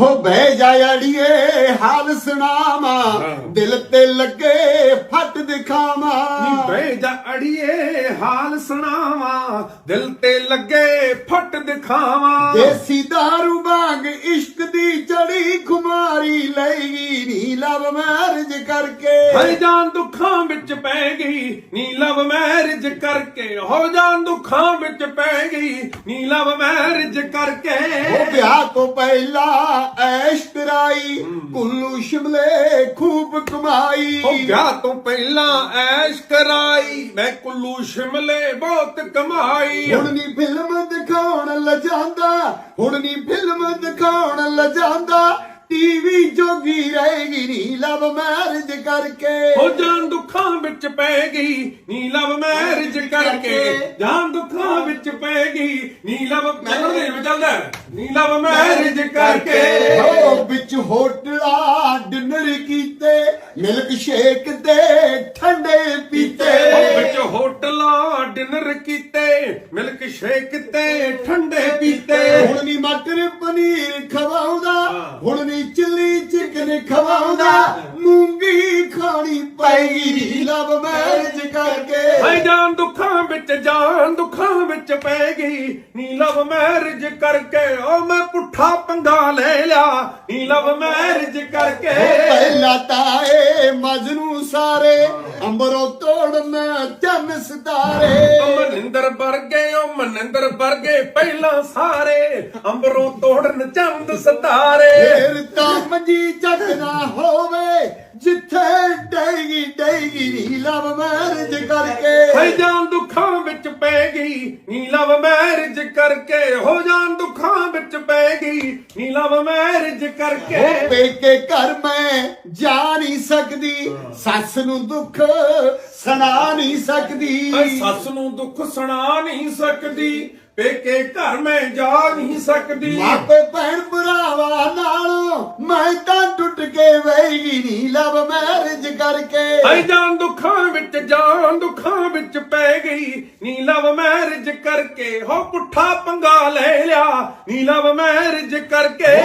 ਹੋ ਬਹਿ ਜਾ ਅੜੀਏ ਹਾਲ ਸੁਣਾਵਾ। ਦਿਲ ਤੇ ਲੱਗੇ ਫੱਟ ਦਿਖਾਵਾਂ। ਬਹਿ ਜਾ ਅੜੀਏ ਹਾਲ ਸੁਣਾਵਾ। ਦਿਲ ਤੇ ਲੱਗੇ ਫਟ ਦਿਖਾਵਾਂ। ਦੇਸੀ ਦਾਰੂ ਵਾਂਗ ਇਸ਼ਕ ਦੀ ਚੜੀ ਖੁਮਾਰੀ ਲਈਗੀ ਨੀ ਲਵ ਮੈਰਿਜ ਕਰਕੇ। ਹਰ ਜਾਨ ਦੁੱਖਾਂ ਵਿੱਚ ਪੈ ਗਈ। ਨੀ ਲਵ ਮੈਰਿਜ ਕਰਕੇ। ਹੋ ਜਾਨ ਦੁੱਖਾਂ ਵਿੱਚ ਪੈ ਗਈ। ਨੀ ਲਵ ਮੈਰਿਜ ਕਰਕੇ। ਵਿਆਹ ਤੋਂ ਪਹਿਲਾਂ ਐਸ਼ ਕਰਾਈ ਕੁੱਲੂ ਸ਼ਿਮਲੇ ਖੂਬ ਕਮਾਈ। ਉਹ ਵਿਆਹ ਤੋਂ ਪਹਿਲਾਂ ਐਸ਼ ਕਰਾਈ ਮੈਂ ਕੁੱਲੂ ਸ਼ਿਮਲੇ ਬਹੁਤ ਕਮਾਈ। ਹੁਣ ਨੀ ਫਿਲਮ ਦਿਖਾਉਣ ਲਜਾਂਦਾ ਹੁਣ ਨੀ ਫਿਲਮ ਦਿਖਾਉਣ ਲਜਾਂਦਾ ਟੀਵੀ ਜੋਗੀ ਰਹੇਗੀ ਨੀ ਲਵ ਮੈਰਿਜ ਕਰਕੇ। ਹੋ ਜਾਨ ਦੁੱਖਾਂ ਵਿੱਚ ਪੈ ਗਈ ਨੀ ਲਵ ਮੈਰਿਜ ਕਰਕੇ। ਜਾਨ ਦੁੱਖਾਂ ਵਿੱਚ ਪੈ ਗਈ ਨੀ ਲਵ ਚੱਲਣ ਦੇ ਵਿੱਚ ਚੱਲਦਾ। ਹੈ। ਨੀ ਲਵ ਮੈਰਿਜ ਕਰਕੇ। ਹੋ ਵਿੱਚ ਹੋਟਲਾ ਡਿਨਰ ਕੀਤੇ ਮਿਲਕ ਸ਼ੇਕ ਦੇ ਠੰਡੇ ਪੀਤੇ। ਉਹ ਵਿੱਚ ਹੋਟਲਾਂ ਡਿਨਰ ਕੀਤੇ ਮਿਲਕ ਸ਼ੇਕ ਤੇ ਠੰਡੇ ਪੀਤੇ। ਹੁਣ ਨੀ ਮਟਰ ਪਨੀਰ ਖਵਾਉਂਦਾ ਖਵਾਉਂਦਾ ਮੂੰਗੀ ਖਾਣੀ ਪੈਗੀ ਲਵ ਮੈਰਿਜ ਕਰਕੇ। ਹਾਏ ਜਾਨ ਦੁੱਖਾਂ ਵਿੱਚ ਜਾਨ ਦੁੱਖਾਂ ਵਿੱਚ ਪੈ ਗਈ ਨੀ ਲਵ ਮੈਰਿਜ ਕਰਕੇ ਓ ਮੈਂ ਪੁੱਠਾ ਪੰਗਾ ਲੈ ਲਿਆ। ਨੀ ਲਵ ਮੈਰਿਜ ਕਰਕੇ। ਪਹਿਲਾ ਤਾਏ ਮਜਨੂ ਸਾਰੇ ਅੰਬਰੋਂ ਤੋੜਨ ਚੰਨ ਸਿਤਾਰੇ। ਓ ਮਨਿੰਦਰ ਵਰਗੇ ਓ ਮਨਿੰਦਰ ਵਰਗੇ ਪਹਿਲਾਂ ਸਾਰੇ ਅੰਬਰੋਂ ਤੋੜਨ ਚੰਦ ਸਤਾਰੇ। ਫੇਰ ਮੰਜੀ ਚੱਕ ਨਾ ਹੋਵੇ ਜਿੱਥੇ ਡੈਗੀ ਡੈਗੀ ਨੀ ਲਵ ਮੈਰਿਜ ਕਰਕੇ। ਹਾਏ ਜਾਨ ਦੁੱਖਾਂ ਵਿੱਚ ਪੈ ਗਈ ਨੀ ਲਵ ਮੈਰਿਜ ਕਰਕੇ। ਹੋ ਜਾਨ ਦੁੱਖਾਂ ਵਿੱਚ ਪੈ ਗਈ ਨੀ ਲਵ ਮੈਰਿਜ ਕਰਕੇ। ਉਹ ਪੇਕੇ ਘਰ ਮੈਂ ਜਾ ਨਹੀਂ ਸਕਦੀ ਸੱਸ ਨੂੰ ਦੁੱਖ ਸੁਣਾ ਨਹੀਂ ਸਕਦੀ। ਸੱਸ ਨੂੰ ਦੁੱਖ ਸੁਣਾ ਨਹੀਂ ਸਕਦੀ ਪੇਕੇ ਘਰ ਮੈਂ ਜਾ ਨਹੀਂ ਸਕਦੀ। ਮਾਪੇ ਭੈਣ ਭਰਾਵਾ ਨਾਲੋਂ ਮੈਂ ਤਾਂ ਟੁੱਟ ਕੇ ਵਹੀਗੀ ਨੀ ਲਵ ਮੈਰਿਜ ਕਰਕੇ। ਹਾਏ ਜਾਨ ਦੁੱਖਾਂ ਵਿੱਚ ਜਾਨ ਦੁੱਖਾਂ ਵਿੱਚ ਪੈ ਗਈ। ਨੀ ਲਵ ਮੈਰਿਜ ਕਰਕੇ ਹੋ ਪੁੱਠਾ ਪੰਗਾ ਲੈ ਲਿਆ। ਨੀ ਲਵ ਮੈਰਿਜ ਕਰਕੇ।